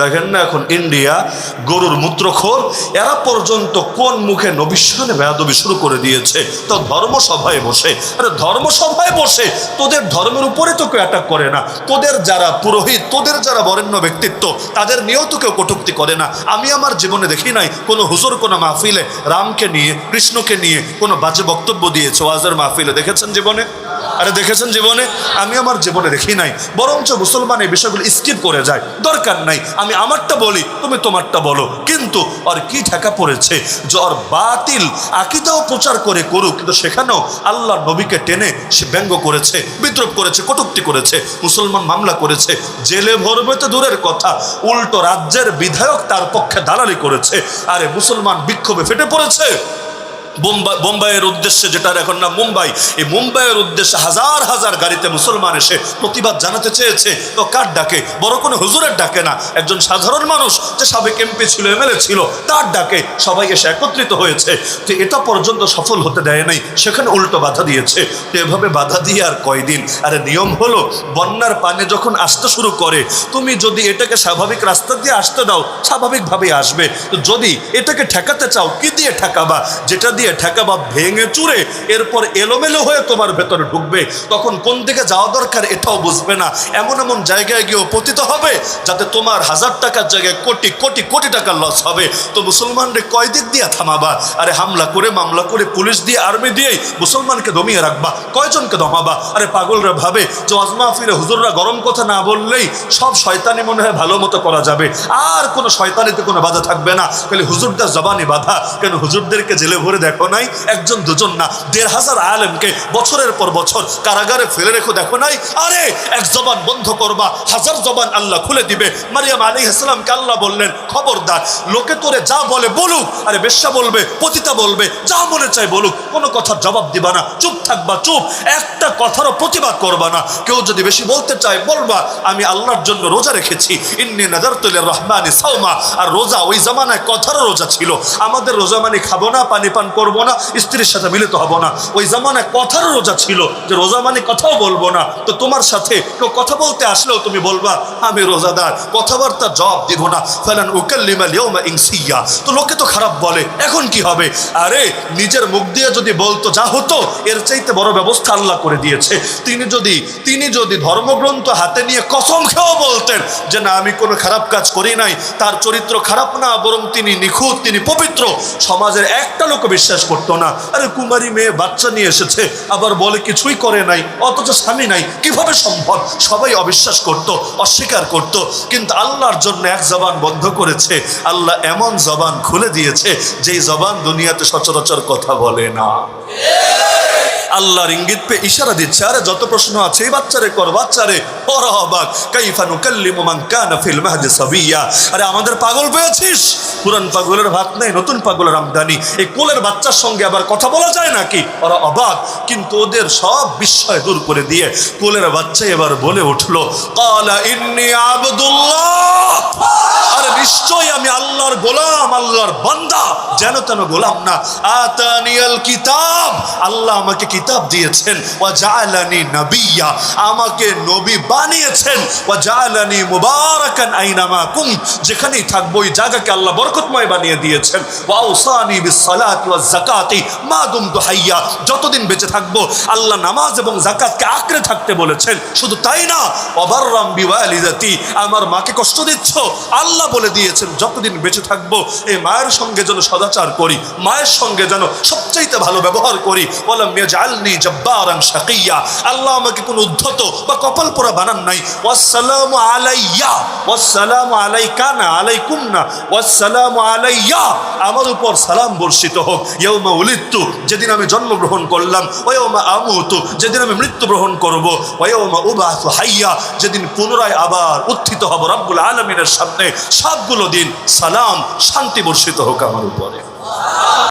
দেখেন না এখন ইন্ডিয়া গরুর মূত্রখোর, এরা পর্যন্ত কোন মুখে নবিশ্বানে বেয়াদবি শুরু করে দিয়েছে? তো ধর্মসভায় বসে। আরে ধর্মসভায় বসে? তোদের ধর্মের উপরে তো কেউ অ্যাটাক করে না। তোদের যারা পুরোহিত, তোদের যারা বরেণ্য ব্যক্তিত্ব, তাদের নিয়েও তো কেউ কটুক্তি করে না। আমি আমার জীবনে দেখি নাই কোনো হুজুর, কোনো মাহফিলে রামকে নিয়ে, কৃষ্ণকে নিয়ে কোনো বাজে বক্তব্য দিয়েছে ওয়াজের মাহফিলে। দেখেছেন জীবনে? আরে দেখেছেন জীবনে? আমি আমার জীবনে দেখি নাই। বরঞ্চ মুসলমান এই বিষয়গুলো স্কিপ করে যায়। দরকার নাই। আমি আমারটা বলি, তুমি তোমারটা বলো। কিন্তু আর কি ঠেকা পড়েছে? যে ওর বাতিল, আকিদাও প্রচার করে করুক। কিন্তু সেখানেও আল্লাহ নবীকে টেনে সে ব্যঙ্গ করেছে, বিদ্রোপ করেছে, কটুক্তি করেছে, মুসলমান মামলা করেছে, জেলে ভরবে তো দূরের কথা, উল্টো রাজ্যের বিধায়ক তার পক্ষে দালালি করেছে। আরে মুসলমান বিক্ষোভে ফেটে পড়েছে? বোম্বাইয়ের উদ্দেশ্যে যেটার এখন না মুম্বাই, এই মুম্বাইয়ের উদ্দেশ্যে হাজার হাজার গাড়িতে মুসলমান এসে প্রতিবাদ জানাতে চেয়েছে। তো কার ডাকে? বড় কোনো হুজুরের ডাকে না। একজন সাধারণ মানুষ যে সাবেক এমপি ছিল এমএলএ ছিল, তার ডাকে সবাই এসে একত্রিত হয়েছে। তো এটা পর্যন্ত সফল হতে দেয় নাই, সেখানে উল্টো বাধা দিয়েছে। তো এভাবে বাধা দিয়ে আর কয়দিন? আরে নিয়ম হলো, বন্যার পানে যখন আসতে শুরু করে, তুমি যদি এটাকে স্বাভাবিক রাস্তা দিয়ে আসতে দাও, স্বাভাবিকভাবেই আসবে। তো যদি এটাকে ঠেকাতে চাও, কি দিয়ে ঠেকাবা? যেটা দিয়ে ঠেকাবা ভেঙে চুরে এরপর এলোমেলো হয়ে তোমার ভেতরে ঢুকবে। তখন কোন দিকে যাওয়া দরকার এটাও বুঝবে না। এমন এমন জায়গায় গিয়েও পতিত হবে যাতে তোমার হাজার টাকার জায়গায় কোটি কোটি কোটি টাকার লস হবে। তো মুসলমানরে কয় দিক দিয়ে থামাবা? আরে হামলা করে, মামলা করে, পুলিশ দিয়ে আর্মি দিয়েই মুসলমানকে দমিয়ে রাখবা। কয়জনকে দমাবা? আরে পাগলরা ভাবে যে অজমা ফিরে হুজুররা গরম কথা না বললেই সব শয়তানি মনে হয় ভালো মতো করা যাবে। আর কোনো শয়তানিতে কোনো বাধা থাকবে না। খালি হুজুরদের জবানি বাধা। কেন হুজুরদেরকে জেলে ভরে দেখো। নাই? একজন দুজন না। দেড় হাজার আলেমকে বছরের পর বছর কারাগারে ফেলে রেখো দেখো নাই? আরে, এক জবান বন্ধ করবা, হাজার জবান আল্লাহ খুলে দিবে। মারিয়াম আলী ইসলামকে আল্লাহ বললেন, খবরদার, লোকে তোরে যা বলে বলুক, আরে বেশ্যা বলবে, পতিতা বলবে, যা মনে চায় বলুক, কোনো কথার জবাব দিবা না, চুপ থাকবা, চুপ। একটা কথারও প্রতিবাদ করবা না। কেউ যদি বেশি বলতে চায়, বলবা, আমি আল্লাহর জন্য রোজা রেখেছি। ইন্নি নাজার তুলের রহমানি সাউমা আর রোজা, ওই জামানায় কথারও রোজা ছিল। আমাদের রোজা মানে খাব না, পানি পান করব না, স্ত্রীর সাথে মিলিত হব না। ওই জামানায় কথারও রোজা ছিল, যে রোজা মানে কথাও বলব না। তো তোমার সাথে কেউ কথা বলতে আসলেও তুমি বলবা, আমি রোজাদার কথাবার্তা জব দিব না। ফেলান উকাল্লিমা লিওমা ইনসিয়া তো লোকে তো খারাপ বলে, এখন কি হবে? আরে, নিজের মুখ দিয়ে যদি বলতো, যা হতো, এর চাইতে বড় ব্যবস্থা আল্লাহ করে দিয়েছে। তিনি যদি তিনি যদি ধর্মগ্রন্থ হাতে নিয়ে কসম খেয়েও বলতেন, যে না, আমি কোনো খারাপ কাজ করি নাই, তার চরিত্র খারাপ না, বরং তিনি নিখুঁত, তিনি পবিত্র, সমাজের একটা লোক বিশ্বাস করতো না। আরে কুমারী মেয়ে বাচ্চা নিয়ে এসেছে, আবার বলে কিছুই করে নাই, অথচ স্বামী নাই। কীভাবে সম্ভব? সবাই অবিশ্বাস করত, অস্বীকার করত। কিন্তু আল্লাহর জন্য এক জবান বন্ধ করেছে। আল্লাহ এমন জবান খুলে দিয়েছে, যেই জবান দুনিয়াতে সচরাচর কথা বলে না। আল্লাহর ইঙ্গিত পেয়ে ইশারা দিচ্ছে, আরে যত প্রশ্ন আছে এই বাচ্চারে কর, বাচ্চারে ওরা অবাক কাইফা নুকাল্লিমু মান কানা ফিল মাহদি সাবিয়া। আরে আমাদের পাগল পেয়েছিস? পুরান পাগলের ভাত নেই, নতুন পাগলের আমদানি। এই কোলের বাচ্চার সঙ্গে আবার কথা বলা যায় নাকি? ওরা অবাক। কিন্তু ওদের সব বিস্ময় দূর করে দিয়ে কোলের বাচ্চা এবার বলে উঠল, কালা ইন্নি আবদুল্লাহ। আরে নিশ্চয়ই আমি আল্লাহর গোলাম, আল্লাহর বান্দা। যেন তেন গোলাম না। আতানিয়াল কিতাব। আল্লাহ আমাকে কিতাব দিয়েছেন ওয়া জাআলানি নবিয়্যা, আমাকে নবী বানিয়েছেন ওয়া জাআলানি মুবারাকান আইনামা কুম, যেখানেই থাকব ওই জায়গাকে আল্লাহ বরকতময় বানিয়ে দিয়েছেন। ওয়া আওসানি বিসসালাতি ওয়াজ যাকাতি, মা দুমতু হাইয়া, যতদিন বেঁচে থাকব, আল্লাহ নামাজ এবং যাকাতকে আঁকড়ে থাকতে বলেছেন। শুধু তাই না অবাররাম বিওয়ালিদাতি, আমার মাকে কষ্ট দিচ্ছ? আল্লাহ বলে দিয়েছেন, যতদিন বেঁচে থাকব, এই মায়ের সঙ্গে যেন সদাচার করি, মায়ের সঙ্গে যেন সবচাইতে ভালো ব্যবহার করি বললাম জব্বারান শাকিয়া। আল্লাহ আমাকে কোনো উদ্ধত বা কপাল বানান নাই। ওয়াসসালাম আলাইয়া, ওয়াসসালাম আলাইকা না আলাইকুম না ওয়াসসালাম আলাইয়া। আমার উপর সালাম বর্ষিত হোক। ইয়ৌমা উলিত্তু যেদিন আমি জন্মগ্রহণ করলাম ওয়ৌমা আমুতু, যেদিন আমি মৃত্যুগ্রহণ করব ওয়ৌমা উবাহু হাইয়া, যেদিন পুনরায় আবার উত্থিত হব রব্বুল আলমিনের সামনে। সবগুলো দিন সালাম, শান্তি বর্ষিত হোক আমার উপরে।